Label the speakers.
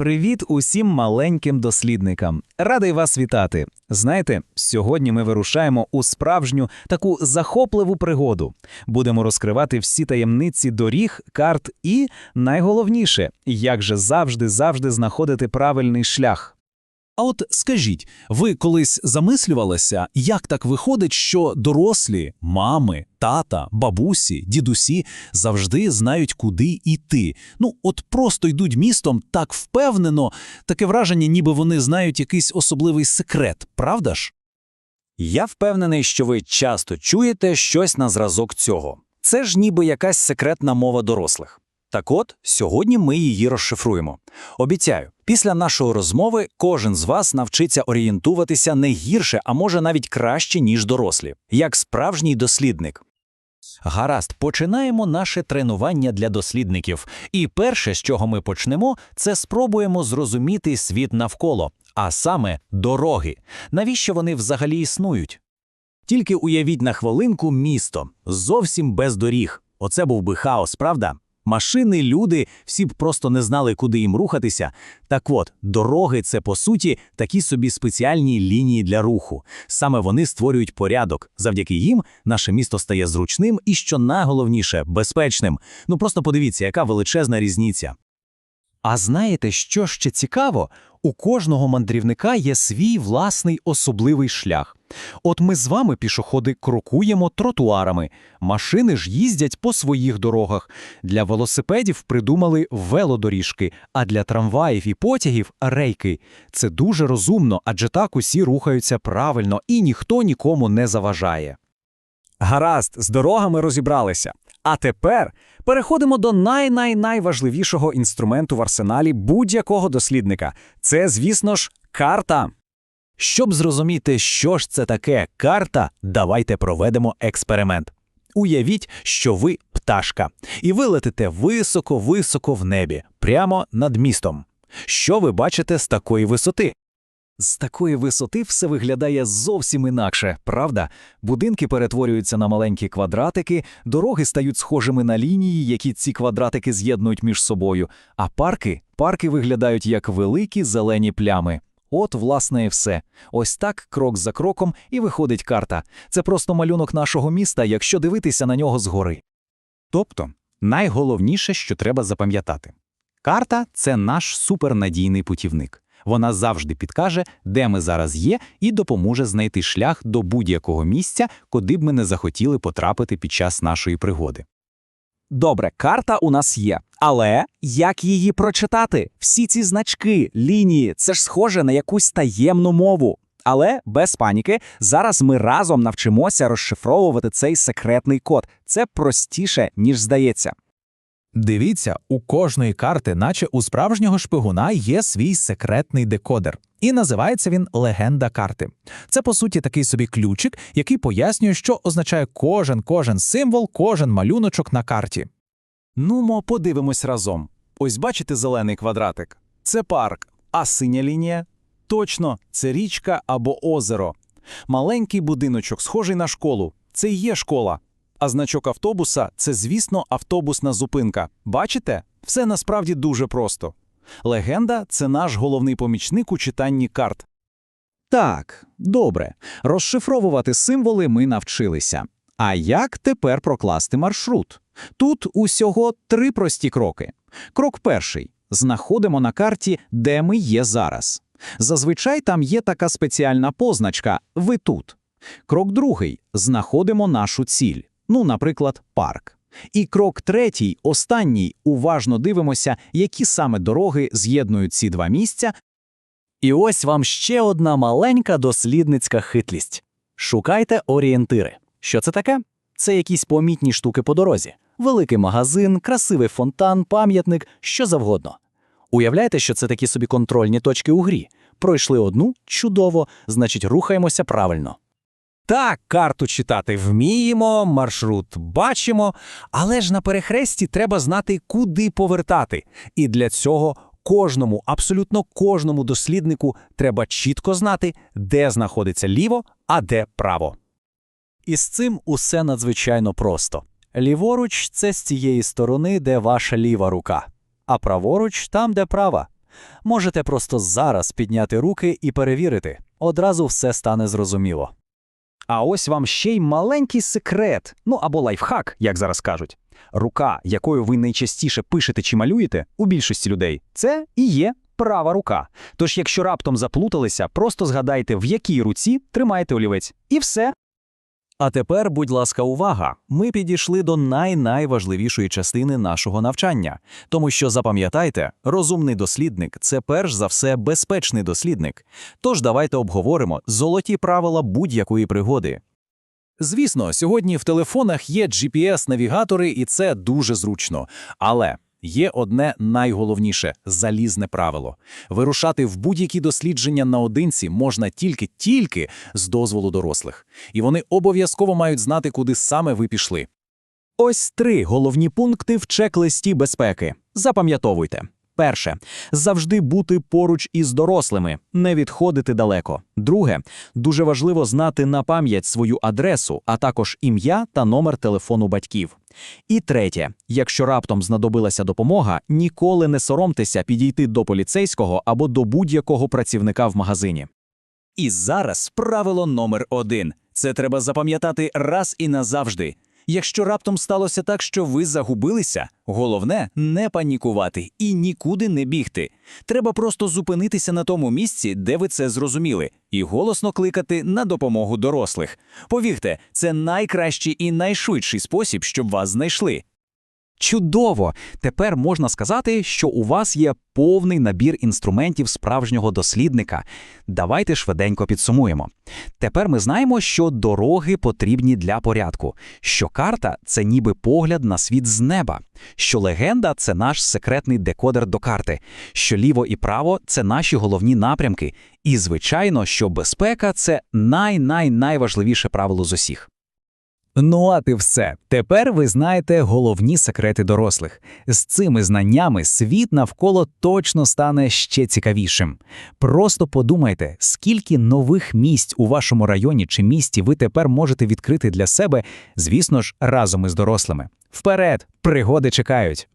Speaker 1: Привіт усім маленьким дослідникам! Радий вас вітати. Знаєте, сьогодні ми вирушаємо у справжню таку захопливу пригоду. Будемо розкривати всі таємниці доріг, карт і, найголовніше, як же завжди завжди знаходити правильний шлях.
Speaker 2: А от скажіть, ви колись замислювалися, як так виходить, що дорослі, мами, тата, бабусі, дідусі завжди знають, куди йти? Ну, от просто йдуть містом так впевнено, таке враження, ніби вони знають якийсь особливий секрет, правда ж?
Speaker 3: Я впевнений, що ви часто чуєте щось на зразок цього. Це ж ніби якась секретна мова дорослих. Так от, сьогодні ми її розшифруємо. Обіцяю, після нашої розмови кожен з вас навчиться орієнтуватися не гірше, а може навіть краще, ніж дорослі, як справжній дослідник.
Speaker 4: Гаразд, починаємо наше тренування для дослідників. І перше, з чого ми почнемо, це спробуємо зрозуміти світ навколо, а саме дороги. Навіщо вони взагалі існують?
Speaker 3: Тільки уявіть на хвилинку місто, зовсім без доріг. Оце був би хаос, правда? Машини, люди, всі б просто не знали, куди їм рухатися. Так от, дороги це по суті такі собі спеціальні лінії для руху. Саме вони створюють порядок. Завдяки їм наше місто стає зручним і, що найголовніше, безпечним. Ну просто подивіться, яка величезна різниця.
Speaker 4: А знаєте, що ще цікаво? У кожного мандрівника є свій власний особливий шлях. От ми з вами, пішоходи, крокуємо тротуарами, машини ж їздять по своїх дорогах. Для велосипедів придумали велодоріжки, а для трамваїв і потягів рейки. Це дуже розумно, адже так усі рухаються правильно і ніхто нікому не заважає.
Speaker 3: Гаразд, з дорогами розібралися. А тепер переходимо до най-най-найважливішого інструменту в арсеналі будь-якого дослідника. Це, звісно ж, карта. Щоб зрозуміти, що ж це таке карта, давайте проведемо експеримент. Уявіть, що ви пташка, і ви летите високо-високо в небі, прямо над містом. Що ви бачите з такої висоти? З такої висоти все виглядає зовсім інакше, правда? Будинки перетворюються на маленькі квадратики, дороги стають схожими на лінії, які ці квадратики з'єднують між собою, а парки, парки виглядають як великі зелені плями. От, власне, і все. Ось так, крок за кроком, і виходить карта. Це просто малюнок нашого міста, якщо дивитися на нього згори. Тобто, найголовніше, що треба запам'ятати. Карта це наш супернадійний путівник. Вона завжди підкаже, де ми зараз є, і допоможе знайти шлях до будь-якого місця, куди б ми не захотіли потрапити під час нашої пригоди. Добре, карта у нас є. Але як її прочитати? Всі ці значки, лінії це ж схоже на якусь таємну мову. Але без паніки, зараз ми разом навчимося розшифровувати цей секретний код. Це простіше, ніж здається.
Speaker 2: Дивіться, у кожної карти, наче у справжнього шпигуна, є свій секретний декодер. І називається він легенда карти. Це по суті такий собі ключик, який пояснює, що означає кожен кожен символ, кожен малюночок на карті.
Speaker 3: Нумо, подивимось разом. Ось бачите зелений квадратик? Це парк, а синя лінія? Точно, це річка або озеро. Маленький будиночок, схожий на школу. Це і є школа. А значок автобуса це, звісно, автобусна зупинка. Бачите? Все насправді дуже просто. Легенда це наш головний помічник у читанні карт. Так, добре. Розшифровувати символи ми навчилися. А як тепер прокласти маршрут? Тут усього три прості кроки. Крок перший: знаходимо на карті, де ми є зараз. Зазвичай там є така спеціальна позначка Ви тут. Крок другий знаходимо нашу ціль, ну, наприклад, парк. І крок третій, останній, уважно дивимося, які саме дороги з'єднують ці два місця. І ось вам ще одна маленька дослідницька хитлість. Шукайте орієнтири. Що це таке? Це якісь помітні штуки по дорозі. Великий магазин, красивий фонтан, пам'ятник, що завгодно. Уявляєте, що це такі собі контрольні точки у грі. Пройшли одну чудово, значить, рухаємося правильно. Так, карту читати вміємо, маршрут бачимо, але ж на перехресті треба знати, куди повертати. І для цього кожному, абсолютно кожному досліднику треба чітко знати, де знаходиться ліво, а де право. І з цим усе надзвичайно просто. Ліворуч це з цієї сторони, де ваша ліва рука, а праворуч там, де права.
Speaker 4: Можете просто зараз підняти руки і перевірити. Одразу все стане зрозуміло.
Speaker 1: А ось вам ще й маленький секрет, ну або лайфхак, як зараз кажуть. Рука, якою ви найчастіше пишете чи малюєте, у більшості людей, це і є права рука. Тож, якщо раптом заплуталися, просто згадайте, в якій руці тримаєте олівець. І все.
Speaker 4: А тепер, будь ласка, увага! Ми підійшли до най-найважливішої частини нашого навчання. Тому що запам'ятайте, розумний дослідник це перш за все безпечний дослідник. Тож давайте обговоримо золоті правила будь-якої пригоди.
Speaker 2: Звісно, сьогодні в телефонах є GPS-навігатори, і це дуже зручно. Але є одне найголовніше залізне правило: вирушати в будь-які дослідження наодинці можна тільки-тільки з дозволу дорослих, і вони обов'язково мають знати, куди саме ви пішли.
Speaker 4: Ось три головні пункти в чек-листі безпеки. Запам'ятовуйте. Перше завжди бути поруч із дорослими, не відходити далеко. Друге, дуже важливо знати на пам'ять свою адресу, а також ім'я та номер телефону батьків. І третє, якщо раптом знадобилася допомога, ніколи не соромтеся підійти до поліцейського або до будь-якого працівника в магазині.
Speaker 2: І зараз правило номер один. Це треба запам'ятати раз і назавжди. Якщо раптом сталося так, що ви загубилися, головне не панікувати і нікуди не бігти. Треба просто зупинитися на тому місці, де ви це зрозуміли, і голосно кликати на допомогу дорослих. Повірте, це найкращий і найшвидший спосіб, щоб вас знайшли.
Speaker 1: Чудово! Тепер можна сказати, що у вас є повний набір інструментів справжнього дослідника. Давайте швиденько підсумуємо. Тепер ми знаємо, що дороги потрібні для порядку, що карта це ніби погляд на світ з неба, що легенда це наш секретний декодер до карти, що ліво і право це наші головні напрямки, і, звичайно, що безпека це най-най-найважливіше правило з усіх. Ну, а ти все. Тепер ви знаєте головні секрети дорослих. З цими знаннями світ навколо точно стане ще цікавішим. Просто подумайте, скільки нових місць у вашому районі чи місті ви тепер можете відкрити для себе, звісно ж, разом із дорослими. Вперед, пригоди чекають.